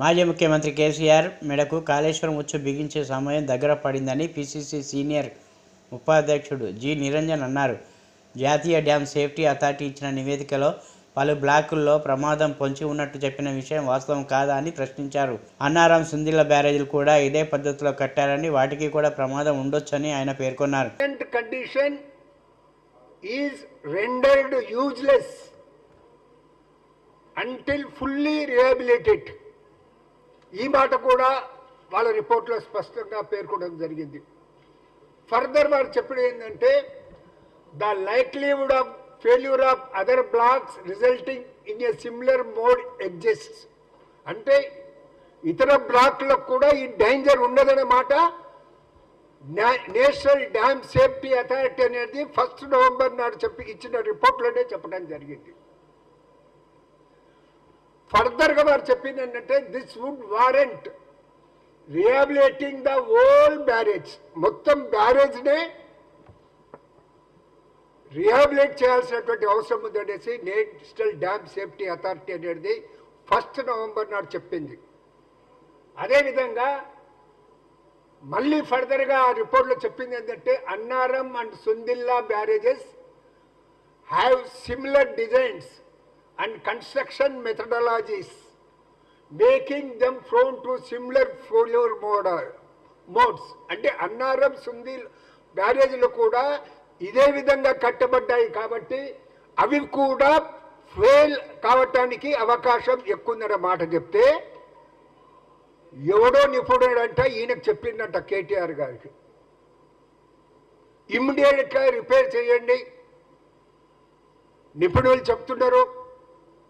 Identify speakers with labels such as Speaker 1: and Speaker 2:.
Speaker 1: మాజీ ముఖ్యమంత్రి కేసీఆర్ మెడకు కాళేశ్వరం ఉచ్చు బిగించే సమయం దగ్గర పడిందని పిసిసి సీనియర్ ఉపాధ్యక్షుడు జి నిరంజన్ అన్నారు. జాతీయ డ్యామ్ సేఫ్టీ అథారిటీ ఇచ్చిన నివేదికలో పలు బ్లాకుల్లో ప్రమాదం పొంచి ఉన్నట్టు చెప్పిన విషయం వాస్తవం కాదా అని ప్రశ్నించారు. అన్నారం సుందిల బ్యారేజీలు కూడా ఇదే పద్ధతిలో కట్టారని వాటికి కూడా ప్రమాదం ఉండొచ్చని ఆయన పేర్కొన్నారు.
Speaker 2: Condition condition is rendered until fully rehabilitated. ఈ మాట కూడా వాళ్ళ రిపోర్ట్లో స్పష్టంగా పేర్కొనడం జరిగింది. ఫర్దర్ వారు చెప్పడం ఏంటంటే the likelihood of failure of other blocks resulting in a similar mode exist అంటే ఇతర బ్లాక్లకు కూడా ఈ డేంజర్ ఉండదనే మాట నేషనల్ డ్యామ్ సేఫ్టీ అథారిటీ అనేది ఫస్ట్ నవంబర్ నాడు చెప్పి ఇచ్చిన రిపోర్ట్లోనే చెప్పడం జరిగింది. ఫర్దర్గా వారు చెప్పింది ఏంటంటే this would warrant rehabilitating the whole barrage మొత్తం బ్యారేజ్నే రిహాబిలేట్ చేయాల్సినటువంటి అవసరం ఉందనేసి నేషనల్ డ్యామ్ సేఫ్టీ అథారిటీ అనేది ఫస్ట్ నవంబర్ నాడు చెప్పింది. అదేవిధంగా మళ్ళీ ఫర్దర్గా ఆ రిపోర్ట్లో చెప్పింది ఏంటంటే Annaram and Sundilla barrages have similar designs and construction methodologies making them prone to similar failure mode modes అంటే అన్నారం సుంది బ్యారేజ్లు కూడా ఇదే విధంగా కట్టబడ్డాయి కాబట్టి అవి కూడా ఫెయిల్ కావటానికి అవకాశం ఎక్కువ ఉందన్న మాట చెప్తే ఎవడో నిపుణుడు ఈయనకు చెప్పిందంట కేటీఆర్ గారికి. ఇమ్మీడియట్గా రిపేర్ చేయండి. నిపుణులు చెప్తున్నారు.